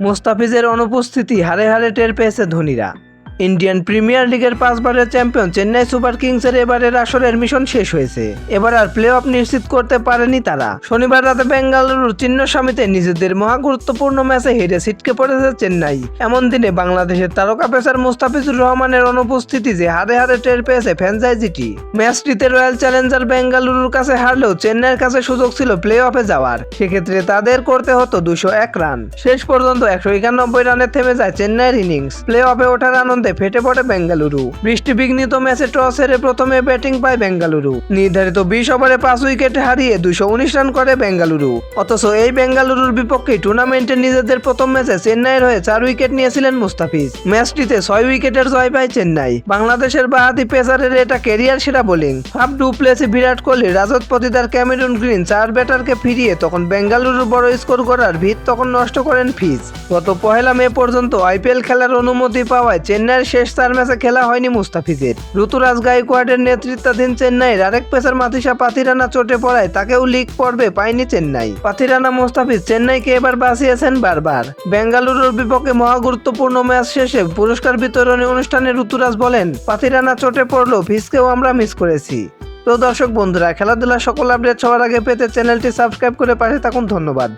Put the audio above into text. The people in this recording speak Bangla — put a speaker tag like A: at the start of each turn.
A: মুস্তাফিজের অনুপস্থিতি হারে হারে টের পেয়েছে ধোনিরা। ইন্ডিয়ান প্রিমিয়ার লিগের পাঁচবারের চ্যাম্পিয়ন চেন্নাই সুপার কিংসের এবারের আসরের মিশন শেষ হয়েছে। এবার আর প্লে অফ নিশ্চিত করতে পারেনি তারা। শনিবার রাতে বেঙ্গালুরুর চিহ্নস্বামীতে নিজেদের মহা গুরুত্বপূর্ণ ম্যাচে হেরে ছিটকে পড়েছে চেন্নাই। এমন দিনে বাংলাদেশের তারকা পেসার মুস্তাফিজুর রহমানের অনুপস্থিতি যে হারে হারে টের পেয়েছে ফ্র্যাঞ্চাইজিটি। ম্যাচটিতে রয়্যাল চ্যালেঞ্জার বেঙ্গালুরুর কাছে হারলেও চেন্নাইয়ের কাছে সুযোগ ছিল প্লে অফে যাওয়ার। সেক্ষেত্রে তাদের করতে হতো দুশো এক রান। শেষ পর্যন্ত একশো একানব্বই রানে থেমে যায় চেন্নাইয়ের ইনিংস। প্লে অফে ওঠার আনন্দে ফেটে পড়ে বেঙ্গালুরু। বৃষ্টি বিঘ্নিত ম্যাচে টস হেরে প্রথমে ব্যাটিং পায় বেঙ্গালুরু। নির্ধারিত বিশ ওভারে পাঁচ উইকেট হারিয়ে দুশো উনিশ রান করে বেঙ্গালুরু। অথচ এই বেঙ্গালুরুর বিপক্ষে টুর্নামেন্টে নিজেদের প্রথম ম্যাচে চেন্নাইয়ের হয়ে চার উইকেট নিয়েছিলেন মুস্তাফিজ। ম্যাচটিতে ছয় উইকেটের জয় পায় চেন্নাই। বাংলাদেশের বাহাতি পেসারের এটা কেরিয়ার সেরা bowling. Faf du Plessis Virat Kohli Rajat Patidar Cameron Green চার ব্যাটারকে ফিরিয়ে তখন বেঙ্গালুরুর বড় স্কোর করার ভিত তখন নষ্ট করেন ফিজ। গত পহেলা মে পর্যন্ত আইপিএল খেলার অনুমতি পাওয়ায় চেন্নাইয়ের শেষ চার ম্যাচে খেলা হয়নি মুস্তাফিজের। ঋতুরাজ গাইকোয়াডের নেতৃত্বাধীন চেন্নাইয়ের আরেক পেসার মাতিসা পাথিরানা চোটে পড়ায়, তাকেও লিগ পর্বে পায়নি চেন্নাই। পাথিরানা মুস্তাফিজ চেন্নাইকে এবার বাঁচিয়েছেন বারবার। বেঙ্গালুরুর বিপক্ষে মহা গুরুত্বপূর্ণ ম্যাচ শেষে পুরস্কার বিতরণী অনুষ্ঠানে ঋতুরাজ বলেন, পাথিরানা চোটে পড়ল ফিজকেও আমরা মিস করেছি। তো দর্শক বন্ধুরা, খেলাধুলার সকল আপডেট সবার আগে পেতে চ্যানেলটি সাবস্ক্রাইব করে পাশে থাকুন। ধন্যবাদ।